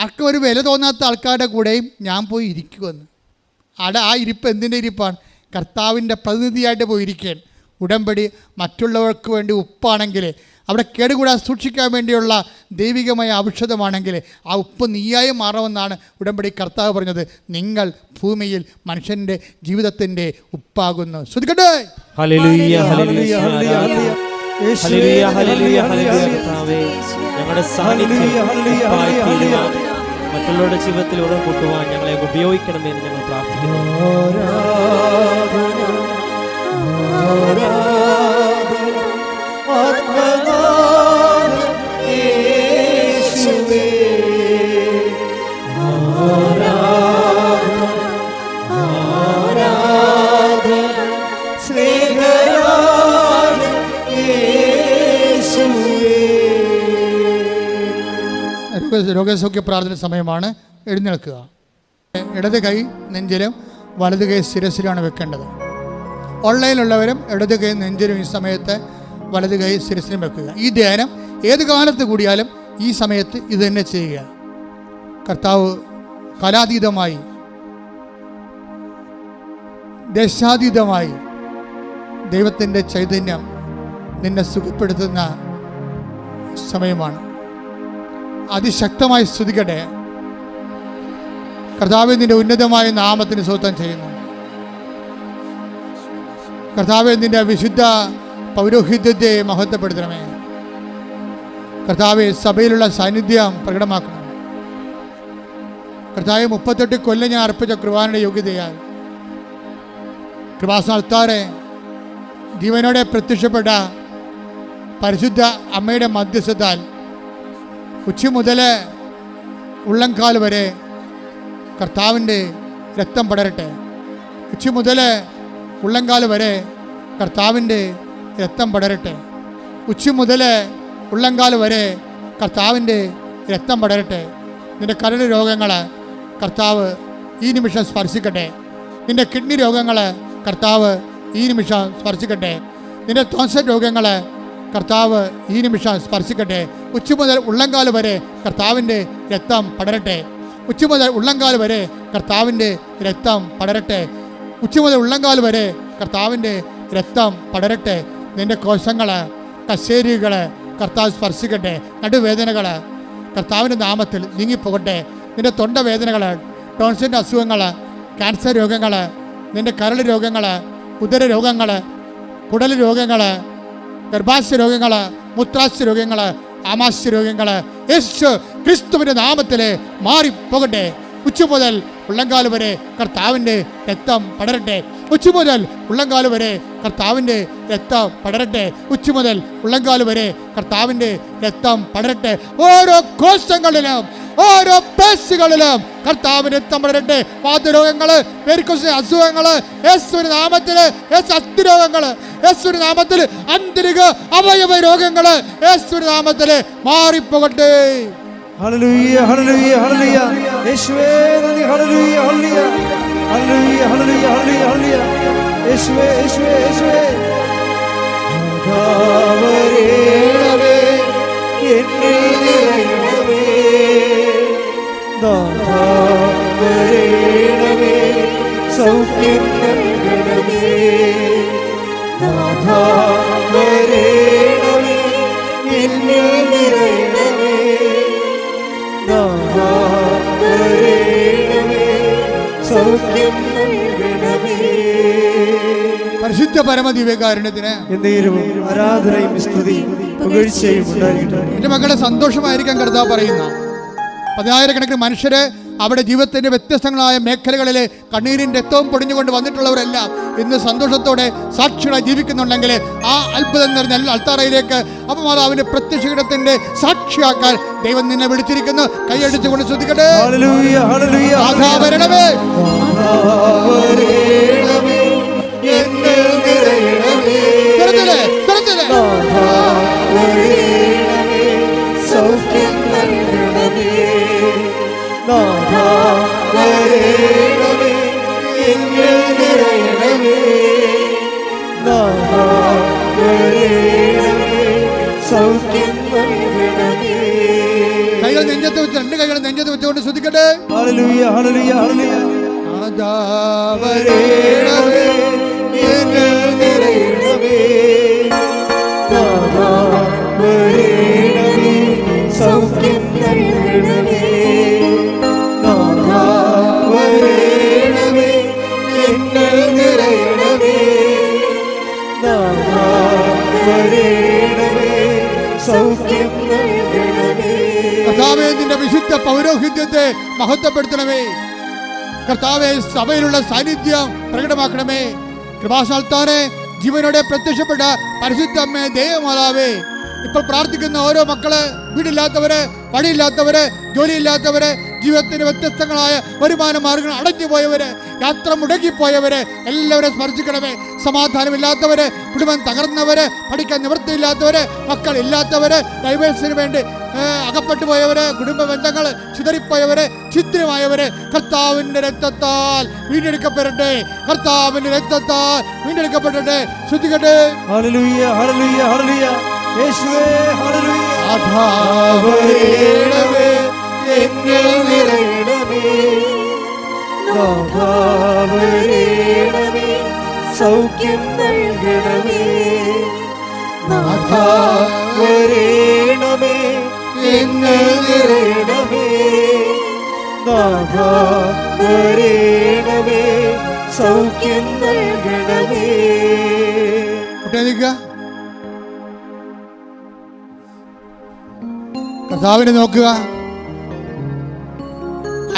ആർക്കും ഒരു വില തോന്നാത്ത ആൾക്കാരുടെ കൂടെയും ഞാൻ പോയി ഇരിക്കുമെന്ന് അവിടെ ആ ഇരിപ്പ് എന്തിന്റെ ഇരിപ്പാണ്? കർത്താവിന്റെ പ്രതിനിധിയായിട്ട് പോയി ഇരിക്കുകയാണ് ഉടമ്പടി മറ്റുള്ളവർക്ക് വേണ്ടി ഉപ്പാണെങ്കിൽ അവിടെ കേടുകൂടാൻ സൂക്ഷിക്കാൻ വേണ്ടിയുള്ള ദൈവികമായ ഔഷധമാണെങ്കിൽ ആ ഉപ്പ് നീയായി മാറുമെന്നാണ് ഉടമ്പടി കർത്താവ് പറഞ്ഞത്. നിങ്ങൾ ഭൂമിയിൽ മനുഷ്യന്റെ ജീവിതത്തിന്റെ ഉപ്പാകുന്നു. ശ്രദ്ധിക്കട്ടെ? ഞങ്ങളുടെ സാന്നിധ്യം മറ്റുള്ളവരുടെ ജീവിതത്തിൽ ഉറവ് കൂട്ടുവാൻ ഞങ്ങളെ ഉപയോഗിക്കണമെന്ന് ഞങ്ങൾ പ്രാർത്ഥിക്കുന്നു. രോഗസൗഖ്യ പ്രാർത്ഥന സമയമാണ് എഴുന്നേൽക്കുക. ഇടത് കൈ നെഞ്ചിലും വലത് കൈ ശിരസിലാണ് വെക്കേണ്ടത്. ഓൺലൈനിലുള്ളവരും ഇടത് കൈ നെഞ്ചിലും ഈ സമയത്ത് വലത് കൈ ശിരസിലും വെക്കുക. ഈ ധ്യാനം ഏത് കാലത്ത് കൂടിയാലും ഈ സമയത്ത് ഇത് തന്നെ ചെയ്യുക. കർത്താവ് കലാതീതമായി ദേശാതീതമായി ദൈവത്തിന്റെ ചൈതന്യം നിന്നെ സുഖപ്പെടുത്തുന്ന സമയമാണ്. അതിശക്തമായി സ്തുതിക്കട്ടെ. കർത്താവ് നിന്റെ ഉന്നതമായ നാമത്തിന് സ്വത്തം ചെയ്യുന്നു. കർത്താവ് നിന്റെ വിശുദ്ധ പൗരോഹിത്യത്തെ മഹത്വപ്പെടുത്തണമേ. കർത്താവ് സഭയിലുള്ള സാന്നിധ്യം പ്രകടമാക്കണം കർത്താവ് മുപ്പത്തെട്ട് കൊല്ലം ഞാൻ അർപ്പിച്ച കൃപാനയുടെ യോഗ്യതയാൽ. കൃപാസനത്താറെ ജീവനോടെ പ്രത്യക്ഷപ്പെട്ട പരിശുദ്ധ അമ്മയുടെ മധ്യസ്ഥത്താൽ ഉച്ച മുതൽ ഉള്ളംകാൽ വരെ കർത്താവിന്റെ രക്തം പടരട്ടെ. ഉച്ച മുതൽ ഉള്ളംകാൽ വരെ കർത്താവിന്റെ രക്തം പടരട്ടെ. ഉച്ച മുതൽ ഉള്ളംകാൽ വരെ കർത്താവിന്റെ രക്തം പടരട്ടെ. നിന്റെ കരട് രോഗങ്ങൾ കർത്താവ് ഈ നിമിഷം സ്പർശിക്കട്ടെ. നിന്റെ കിഡ്നി രോഗങ്ങൾ കർത്താവ് ഈ നിമിഷം സ്പർശിക്കട്ടെ. നിന്റെ തോൻസ രോഗങ്ങൾ കർത്താവ് ഈ നിമിഷം സ്പർശിക്കട്ടെ. ഉച്ച മുതൽ ഉള്ളങ്കാൽ വരെ കർത്താവിന്റെ രക്തം പടരട്ടെ. ഉച്ച മുതൽ ഉള്ളങ്കാൽ വരെ കർത്താവിന്റെ രക്തം പടരട്ടെ. ഉച്ച മുതൽ ഉള്ളങ്കാൽ വരെ കർത്താവിന്റെ രക്തം പടരട്ടെ. നിന്റെ കോശങ്ങൾ കശേരികൾ കർത്താവ് സ്പർശിക്കട്ടെ. നടുവേദനകൾ കർത്താവിന്റെ നാമത്തിൽ നീങ്ങിപ്പോകട്ടെ. നിന്റെ തൊണ്ടവേദനകൾ ടോൺസിന്റെ അസുഖങ്ങൾ ക്യാൻസർ രോഗങ്ങൾ നിന്റെ കരൾ രോഗങ്ങൾ ഉദര രോഗങ്ങൾ കുടൽ രോഗങ്ങൾ ഗർഭാശയ രോഗങ്ങൾ മൂത്രാശയ രോഗങ്ങൾ ആമാശയ രോഗങ്ങൾ യേശു ക്രിസ്തുവിന്റെ നാമത്തിൽ മാറിപ്പോകട്ടെ. ഉച്ച മുതൽ ഉള്ളങ്കാൽ വരെ കർത്താവിന്റെ രക്തം പടരട്ടെ. ഉച്ച മുതൽ ഉള്ളംകാൽ വരെ കർത്താവിന്റെ രക്തം പടരട്ടെ. ഉച്ച മുതൽ ഉള്ളംകാൽ വരെ കർത്താവിന്റെ രക്തം പടരട്ടെ. ഓരോ കോശങ്ങളിലും ഓരോ പേശികളിലും കർത്താവിന് രക്തം പടരട്ടെ. വാതരോഗങ്ങൾ അസുഖങ്ങൾ അസുഖങ്ങൾ നാമത്തിൽ യേശു യേശുവിന് നാമത്തിൽ ആന്തരിക അവയവ രോഗങ്ങൾ യേശുവിന് നാമത്തിൽ മാറിപ്പോകട്ടെ. Hallelujah, hallelujah, hallelujah. യേശുവേ hallelujah. Hallelujah. Hallelujah hallelujah hallelujah hallelujah യേശുവേ യേശുവേ യേശുവേ നാഥാവരേണമേ പരിശുദ്ധ പരമദിവ്യകാരുണ്യത്തിന് ദിവ്യകാരുണ്യത്തിന് ആരാധനയും സ്തുതിയും പുകഴ്ചയും എന്റെ മക്കളെ സന്തോഷമായിരിക്കാൻ കർത്താവ് പറയുന്ന പതിനായിരക്കണക്കിന് മനുഷ്യരെ അവിടെ ജീവിതത്തിന്റെ വ്യത്യസ്തങ്ങളായ മേഖലകളിൽ കണ്ണീരിന്റെ രക്തവും പൊടിഞ്ഞുകൊണ്ട് വന്നിട്ടുള്ളവരെല്ലാം ഇന്ന് സന്തോഷത്തോടെ സാക്ഷികളായി ജീവിക്കുന്നുണ്ടെങ്കിൽ ആ അത്ഭുതം നിറഞ്ഞ അൽത്താറയിലേക്ക് അപ്പമാതാവിന്റെ പ്രത്യക്ഷത്തിന്റെ സാക്ഷിയാക്കാൻ ദൈവം നിന്നെ വിളിച്ചിരിക്കുന്നു. കൈയടിച്ചുകൊണ്ട് ശ്രദ്ധിക്കട്ടെ. സൗഖ്യം നൽകണമേ നാഥാവരേണമേ എന്നിൽ നിറയണമേ നാഥാവരേണമേ സൗഖ്യം നൽകണമേ കൈകൾ നെഞ്ചത്ത് വെച്ച് രണ്ട് കൈകൾ നെഞ്ചത്ത് വെച്ചുകൊണ്ട് ശ്രദ്ധിക്കട്ടെ. ഹല്ലേലൂയ ഹല്ലേലൂയ ഹല്ലേലൂയ വരേണമേ പൗരോഹിത്യത്തെ മഹത്വപ്പെടുത്തണമേ. കർത്താവെ സഭയിലുള്ള സാന്നിധ്യം പ്രകടമാക്കണമേ. കൃപാസ്ഥാനത്താനെ ജീവനോടെ പ്രത്യക്ഷപ്പെട്ട പരിശുദ്ധ അമ്മേ ദൈവമാതാവേ. ഇപ്പോൾ പ്രാർത്ഥിക്കുന്ന ഓരോ മക്കൾ വീടില്ലാത്തവര് വഴിയില്ലാത്തവര് ജോലിയില്ലാത്തവര് ജീവിതത്തിന് വ്യത്യസ്തങ്ങളായ വരുമാന മാർഗങ്ങൾ അടഞ്ഞു പോയവര് യാത്ര മുടങ്ങിപ്പോയവര് എല്ലാവരും സ്മരിച്ചിക്കണമേ സമാധാനമില്ലാത്തവര് കുടുംബം തകർന്നവര് പഠിക്കാൻ നിവൃത്തിയില്ലാത്തവര് മക്കൾ ഇല്ലാത്തവര് ഡൈവേഴ്സിന് വേണ്ടി അകപ്പെട്ടു പോയവര് കുടുംബ ബന്ധങ്ങൾ ചിതറിപ്പോയവര് ചിത്രമായവര് കർത്താവിന്റെ രക്തത്താൽ വീണ്ടെടുക്കപ്പെടട്ടെ. കർത്താവിന്റെ രക്തത്താൽ വീണ്ടെടുക്കപ്പെടട്ടെ. ശ്രദ്ധിക്കട്ടെ. സൗഖ്യം നൽകണമേ. നാഥാവരേണമേ നാഥാവരേണമേ സൗഖ്യം കർത്താവിനെ നോക്കുക.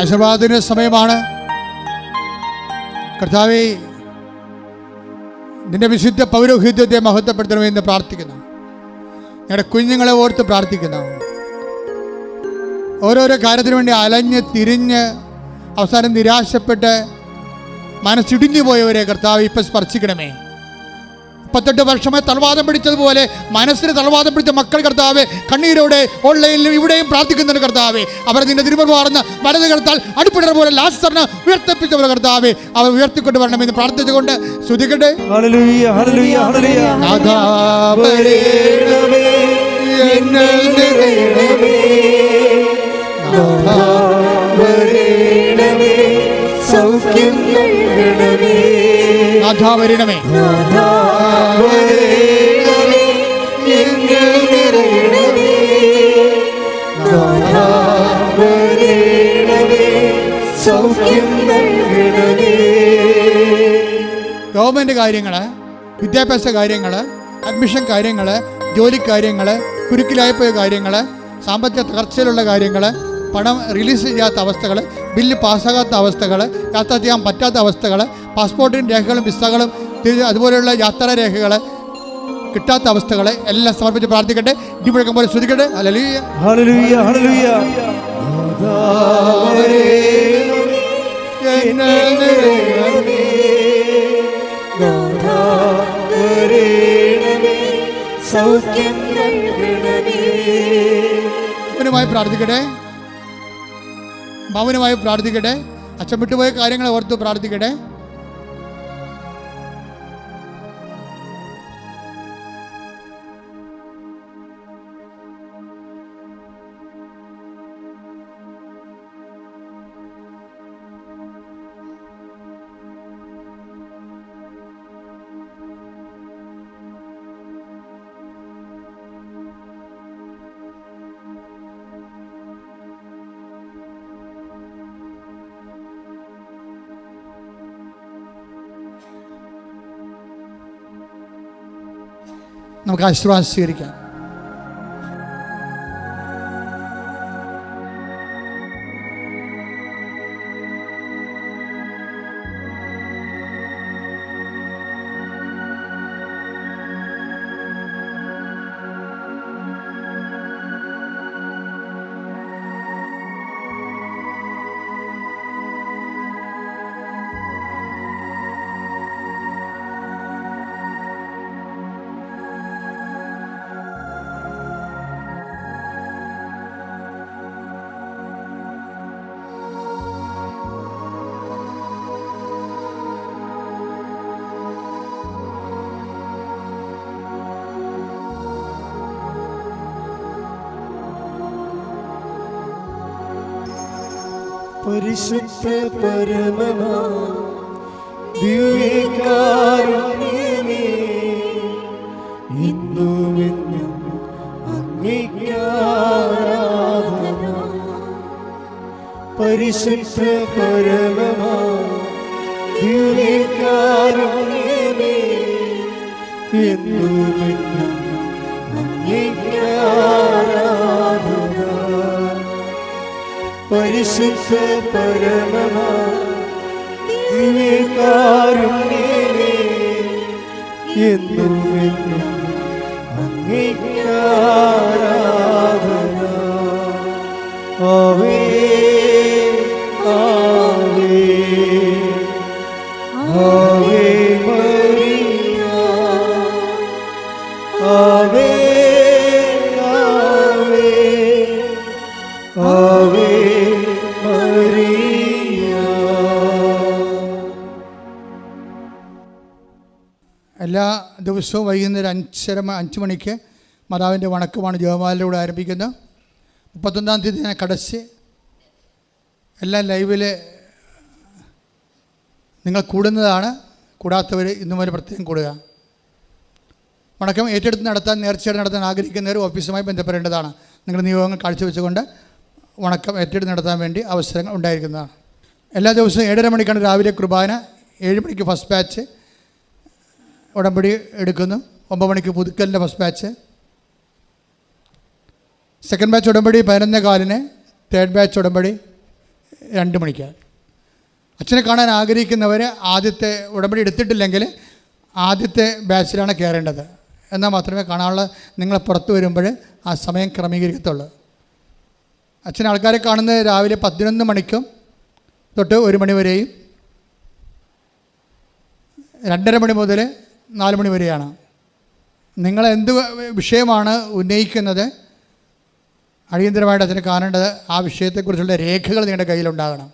ആശീർവാദത്തിന് സമയമാണ്. കർത്താവെ നിന്റെ വിശുദ്ധ പൗരോഹിത്യത്തെ മഹത്വപ്പെടുത്തണമെന്ന് പ്രാർത്ഥിക്കുന്നു. ഞങ്ങളുടെ കുഞ്ഞുങ്ങളെ ഓർത്ത് പ്രാർത്ഥിക്കുന്നു. ഓരോരോ കാര്യത്തിന് വേണ്ടി അലഞ്ഞ് തിരിഞ്ഞ് അവസാനം നിരാശപ്പെട്ട് മനസ്സിടിഞ്ഞു പോയവരെ കർത്താവ് ഇപ്പം സ്പർശിക്കണമേ. മുപ്പത്തെട്ട് വർഷമായി തളവാദം പിടിച്ചതുപോലെ മനസ്സിന് തളവാദം പിടിച്ച മക്കൾ കർത്താവ് കണ്ണീരോടെ ഓൺലൈനിലും ഇവിടെയും പ്രാർത്ഥിക്കുന്നുണ്ട് കർത്താവ്. അവർ നിന്റെ തിരുമർവാർന്ന് വലത് കർത്താൽ അടിപ്പിടർ പോലെ ലാസ്റ്ററിന് ഉയർത്തിപ്പിച്ചവർ കർത്താവ് അവർ ഉയർത്തിക്കൊണ്ട് എന്ന് പ്രാർത്ഥിച്ചുകൊണ്ട് ശ്രുതിക്കട്ടെ നിറയണമേ. വരേണമേ സൗഖ്യം നൽകണമേ. വരേണമേ ഗവൺമെന്റ് കാര്യങ്ങൾ വിദ്യാഭ്യാസ കാര്യങ്ങൾ അഡ്മിഷൻ കാര്യങ്ങൾ ജോലി കുരുക്കിലായ്പ കുരുക്കിലായിപ്പോയ കാര്യങ്ങൾ സാമ്പത്തിക തകർച്ചയിലുള്ള കാര്യങ്ങൾ പണം റിലീസ് ചെയ്യാത്ത അവസ്ഥകൾ ബില്ല് പാസ്സാകാത്ത അവസ്ഥകൾ യാത്ര ചെയ്യാൻ പറ്റാത്ത അവസ്ഥകൾ പാസ്പോർട്ടിന്റെ രേഖകളും വിസകളും അതുപോലെയുള്ള യാത്രാ രേഖകൾ കിട്ടാത്ത അവസ്ഥകൾ എല്ലാം സമർപ്പിച്ച് പ്രാർത്ഥിക്കട്ടെ. ഇടിമുഴക്കം പോലെ ശ്രദ്ധിക്കട്ടെ സൗഖ്യം നൽകണമേ. പ്രാർത്ഥിക്കട്ടെ. മൗനമായി പ്രാർത്ഥിക്കട്ടെ. അച്ഛൻ വിട്ടുപോയ കാര്യങ്ങൾ ഓർത്ത് പ്രാർത്ഥിക്കട്ടെ. നമുക്ക് ആശീർവാദം പരിശുദ്ധ പരമമാ ദിവ്യകാരുണ്യമേ. ഇന്നും എന്നും അങ്ങേക്കാരാധന പരിശുദ്ധ പരമമാ ദിവ്യകാരുണ്യമേ. എന്നും എന്നും അങ്ങേക്കാരാധന പരിശുദ്ധ പരമമാ. കാരുണ്യമേ എന്നും എന്നും എല്ലാ ദിവസവും വൈകുന്നേരം അഞ്ചര അഞ്ച് മണിക്ക് മാതാവിന്റെ വണക്കമാണ് ജപമാലയിലൂടെ ആരംഭിക്കുന്നത്. മുപ്പത്തൊന്നാം തീയതി ഞാൻ കടച്ച് എല്ലാം ലൈവിൽ നിങ്ങൾ കൂടുന്നതാണ്. കൂടാത്തവർ ഇന്നും വരെ പ്രത്യേകം കൂടുക. വണക്കം ഏറ്റെടുത്ത് നടത്താൻ നേർച്ചയായിട്ട് നടത്താൻ ആഗ്രഹിക്കുന്നവർ ഓഫീസുമായി ബന്ധപ്പെടേണ്ടതാണ്. നിങ്ങളുടെ നിയോഗങ്ങൾ കാഴ്ചവെച്ചുകൊണ്ട് വണക്കം ഏറ്റെടുത്ത് നടത്താൻ വേണ്ടി അവസരങ്ങൾ ഉണ്ടായിരിക്കുന്നതാണ്. എല്ലാ ദിവസവും ഏഴര മണിക്കാണ് രാവിലെ കുർബാന. ഏഴ് മണിക്ക് ഫസ്റ്റ് ബാച്ച്. ഉടമ്പടി എടുക്കുന്നു. ഒമ്പത് മണിക്ക് പുതുക്കലിന്റെ ഫസ്റ്റ് ബാച്ച് സെക്കൻഡ് ബാച്ച് ഉടമ്പടി പതിനൊന്നേ കാലിന്. തേർഡ് ബാച്ച് ഉടമ്പടി രണ്ട് മണിക്ക്. അച്ഛനെ കാണാൻ ആഗ്രഹിക്കുന്നവർ ആദ്യത്തെ ഉടമ്പടി എടുത്തിട്ടില്ലെങ്കിൽ ആദ്യത്തെ ബാച്ചിലാണ് കയറേണ്ടത്. എന്നാൽ മാത്രമേ കാണാനുള്ള നിങ്ങൾ പുറത്ത് വരുമ്പോൾ ആ സമയം ക്രമീകരിക്കത്തുള്ളൂ. അച്ഛൻ ആൾക്കാരെ കാണുന്നത് രാവിലെ പതിനൊന്ന് മണിക്കും തൊട്ട് ഒരു മണി വരെയും. രണ്ടര മണി മുതൽ നാല് മണി വരെയാണ്. നിങ്ങൾ എന്ത് വിഷയമാണ് ഉന്നയിക്കുന്നത്? അടിയന്തരമായിട്ട് അതിന് കാണേണ്ടത് ആ വിഷയത്തെക്കുറിച്ചുള്ള രേഖകൾ നിങ്ങളുടെ കയ്യിലുണ്ടാകണം.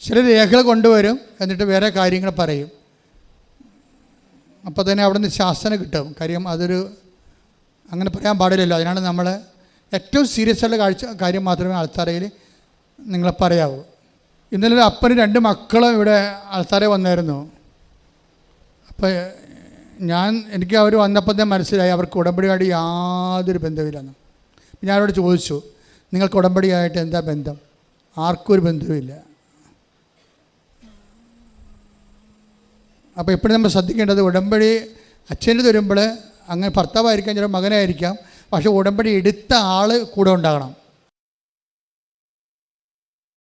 ചില രേഖകൾ കൊണ്ടുവരും എന്നിട്ട് വേറെ കാര്യങ്ങൾ പറയും. അപ്പോൾ തന്നെ അവിടെ നിന്ന് ശാസന കിട്ടും. കാര്യം അതൊരു അങ്ങനെ പറയാൻ പാടില്ലല്ലോ. അതിനാണ് നമ്മൾ ഏറ്റവും സീരിയസ് ആയിട്ടുള്ള കാഴ്ച കാര്യം മാത്രമേ അൾത്താരയിൽ നിങ്ങളെ പറയാവൂ. ഇന്നലെ ഒരു അപ്പനും രണ്ട് മക്കളും ഇവിടെ ആൾത്താരെ വന്നായിരുന്നു. അപ്പോൾ ഞാൻ എനിക്ക് അവർ വന്നപ്പോൾ തന്നെ മനസ്സിലായി അവർക്ക് ഉടമ്പടിയായിട്ട് യാതൊരു ബന്ധമില്ലെന്ന് ഞാൻ അവരോട് ചോദിച്ചു നിങ്ങൾക്ക് ഉടമ്പടിയായിട്ട് എന്താ ബന്ധം? ആർക്കും ഒരു ബന്ധവുമില്ല അപ്പോൾ എപ്പോഴും നമ്മൾ ശ്രദ്ധിക്കേണ്ടത് ഉടമ്പടി അച്ഛന്റെ തരുമ്പോൾ അങ്ങനെ ഭർത്താവായിരിക്കാം ചില മകനായിരിക്കാം പക്ഷേ ഉടമ്പടി എടുത്ത ആൾ കൂടെ ഉണ്ടാകണം.